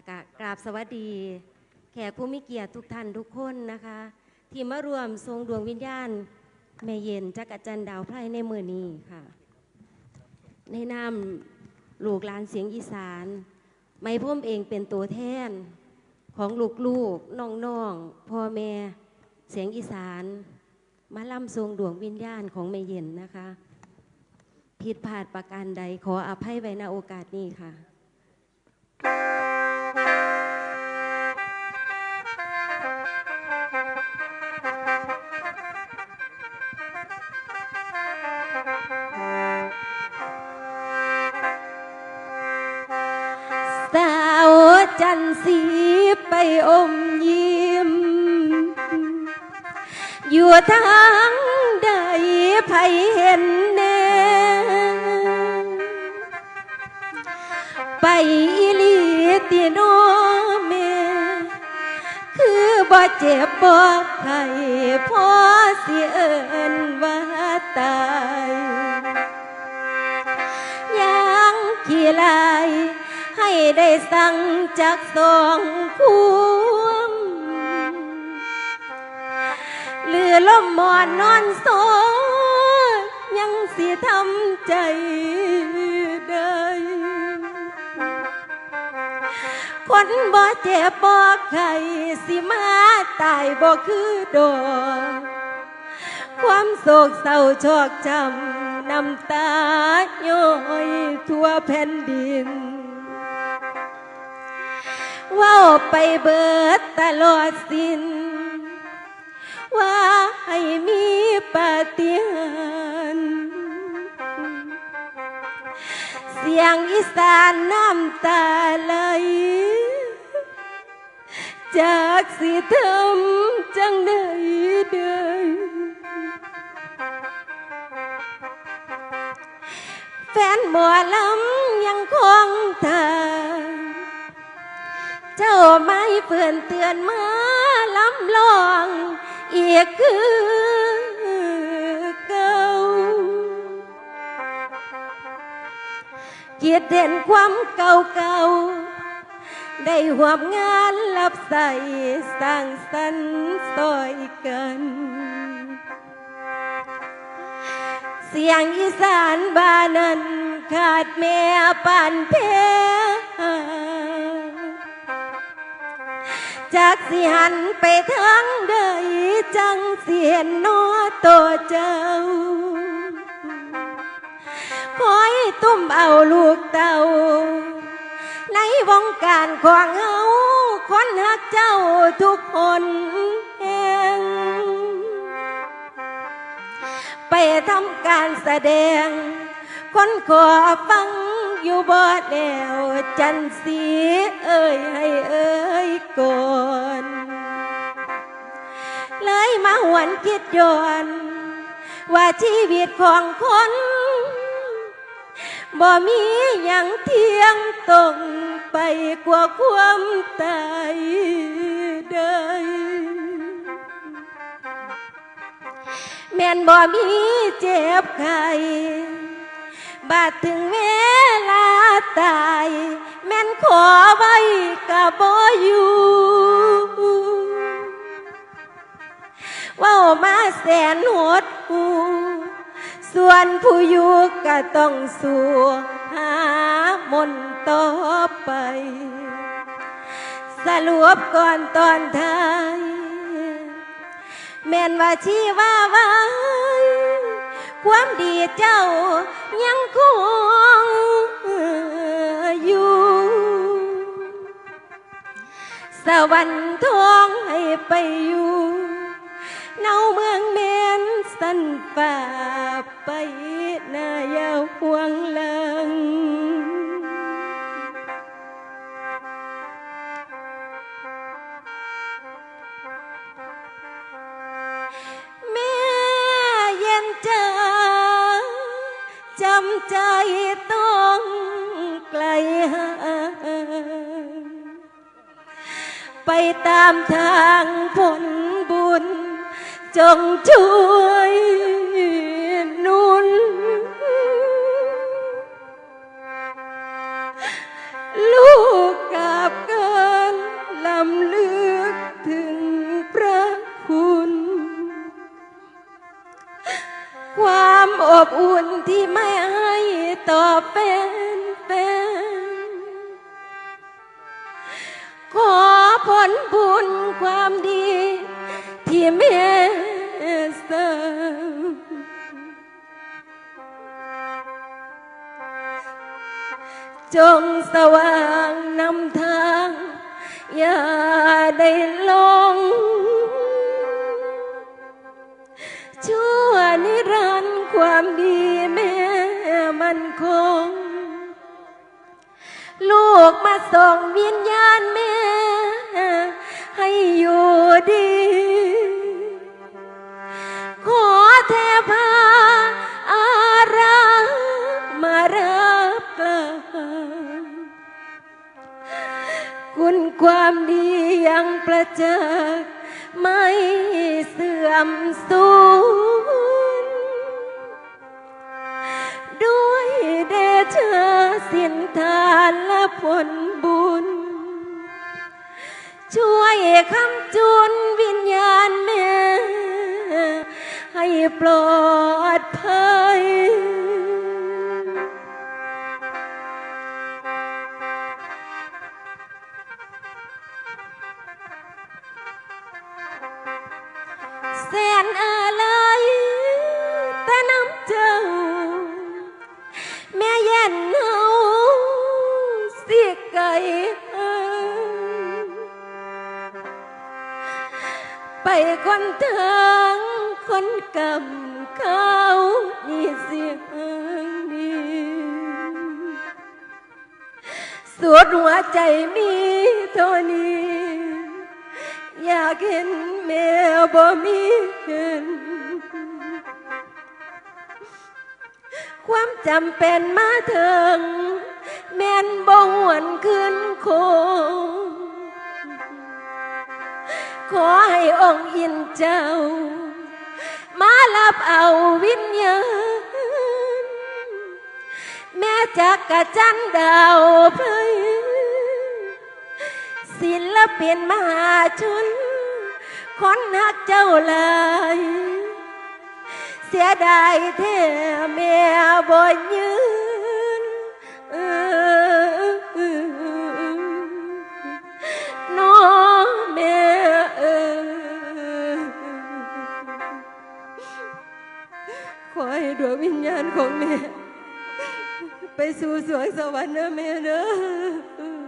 และก็กราบสวัสดี แขกผู้มีเกียรติทุกท่านทุกคนนะคะ ที่มารวมทรงดวงวิญญาณแม่เย็นจักรจันดาวไพรในมือนี้ค่ะ ในนามลูกหลานเสียงอีสาน ไม่พ่มเองเป็นตัวแทนของลูกๆน้องๆพ่อแม่เสียงอีสาน มาล่ำทรงดวงวิญญาณของแม่เย็นนะคะ ผิดพลาดประการใดขออภัยไว้ณโอกาสนี้ค่ะ สีไปอมยิ้ม อยู่ทางใดไผเห็นแน่ไปอีลีตีโนเมคือบ่เจ็บบ่ไข้พอสิเอิ้นว่าตายยังขี้ลาย ให้ได้สั่งจากสองควมเหลือลมหมอนนอนโซยังเสิทำใจได้คนบ่เจ็บบ่ไข้สิมาตายบ่คือดอกความโศกเศร้าชอกจำน้ำตาย้อยทั่วแผ่นดิน ว่าไปเบิดตลอดสิ้น ว่าให้มีปาฏิหาริย์เสียงอีสานน้ำตาไหลจากสิทำจังใดเดินแฟนหมอลำยังคงทา เจ้าไม่เพื่อนเตือนมาล้ำลองอีกคือเก่าเกียรติเด่นความเก่าเก่าได้หวมงานรับใส่สร้างสรรค์ซอยกัน เสียงอีสานบ้านนั้นขาดแม่ปานเพ จากสิหันไปทางใดจังเสียนนอตัวเจ้า คอยตุ้มเอาลูกเต่า ในวงการของเฮาคนหักเจ้าทุกคนแห่งไปทำการแสดง คนขอฟังอยู่บ่แนวจันสีเอ้ยให้เอ้ย หวนคิดย้อนว่าชีวิตของคนบ่มีอย่างเที่ยงตรงไปกว่าความตายได้แม่นบ่มีเจ็บไข้บาดถึงเวลาตาย แม่นขอไว้กับบ่อยู่ มาแสนหดหูส่วนผู้อยู่ก็ต้องสู้หามนต์ต่อไป สรุปก่อนตอนท้ายแม่นว่าชีว่าไว้ความดีเจ้ายังคงอยู่ สวรรค์ทองให้ไปอยู่ เนาเมืองเมนสันป่าไปนายาห่วงหลังแม่เย็นเจอจำใจต้องไกลห่างไปตามทางผลบุญ จงช่วยนุนลูกกาบกันลำลึกถึงพระคุณ ความอบอุ่นที่ไม่ให้ต่อเป็นเป็นขอผลบุญความดี จงสว่างนำทางอย่าได้ลงชั่วนิรันดร์ความดีแม่มันคง ลูกมาส่องวิญญาณแม่ ให้อยู่ดี ยังประจักษ์ไม่เสื่อมสูญด้วยเดชะสินทานและผลบุญ ช่วยคำจุนวิญญาณแม่ให้ปลอดภัย แสนอะไรแต่น้ำเจ้า แม่เย็นเฮาสิไก่ไปคนทางคนกำเขานี่เสียงดีสุดหัวใจมีเท่านี้ากเห็นแม่บ่มีเห็นความจำเป็นมาถึง แม่นบ่หวนขึ้นโคงขอให้องค์อินเจ้า มารับเอาวิญญาณแม่จักกะจันดาวเพลยศิลปินมหาชน คนหักเจ้าหลายเสียดายแท้แม่บ่ยืนเออน้อแม่เออขอให้ดวงวิญญาณของแม่ไปสู่สวงสวรรค์นะแม่เด้อ